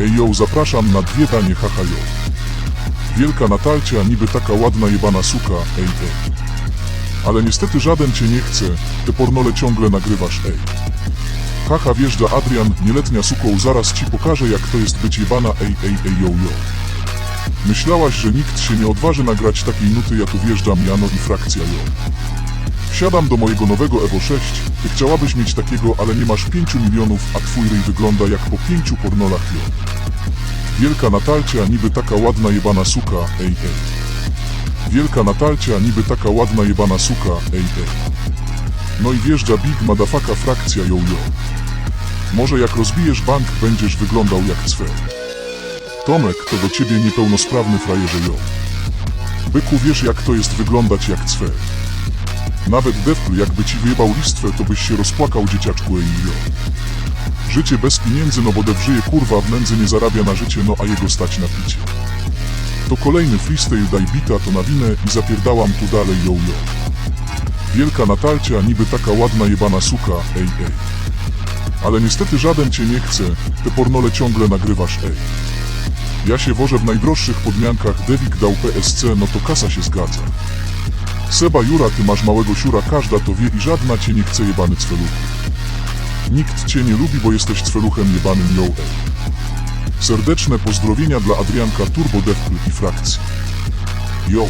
Ej yo, zapraszam na dwie danie haha yo. Wielka Natalcia, niby taka ładna jebana suka, ej ej. Ale niestety żaden cię nie chce, te pornole ciągle nagrywasz ej. Haha wjeżdża Adrian, nieletnia suką, zaraz ci pokażę jak to jest być jebana ej ej ej yo yo. Myślałaś, że nikt się nie odważy nagrać takiej nuty, ja tu wjeżdżam Jano i frakcja yo. Wsiadam do mojego nowego Evo 6, ty chciałabyś mieć takiego, ale nie masz 5 milionów, a twój ryj wygląda jak po pięciu pornolach jo. Wielka Natalcia, niby taka ładna jebana suka, ej ej. Wielka Natalcia, niby taka ładna jebana suka, ej ej. No i wjeżdża Big Madafaka frakcja yo yo. Może jak rozbijesz bank, będziesz wyglądał jak cwer. Tomek, to do ciebie niepełnosprawny frajerze jo. Byku wiesz jak to jest wyglądać jak cwer. Nawet Defl jakby ci wyjebał listwę, to byś się rozpłakał dzieciaczku jo. Życie bez pieniędzy, no bo Dev żyje kurwa w nędzy nie zarabia na życie, no a jego stać na picie. To kolejny freestyle daj bita to na winę i zapierdałam tu dalej yo yo. Wielka Natalcia, niby taka ładna jebana suka, ej ej. Ale niestety żaden cię nie chce, te pornole ciągle nagrywasz ej. Ja się wożę w najdroższych podmiankach, Devik dał PSC, no to kasa się zgadza. Seba Jura, ty masz małego siura, każda to wie i żadna cię nie chce jebany cweluchu. Nikt cię nie lubi, bo jesteś cweluchem jebanym yo. Serdeczne pozdrowienia dla Adrianka Turbo Devkl i frakcji. Yo.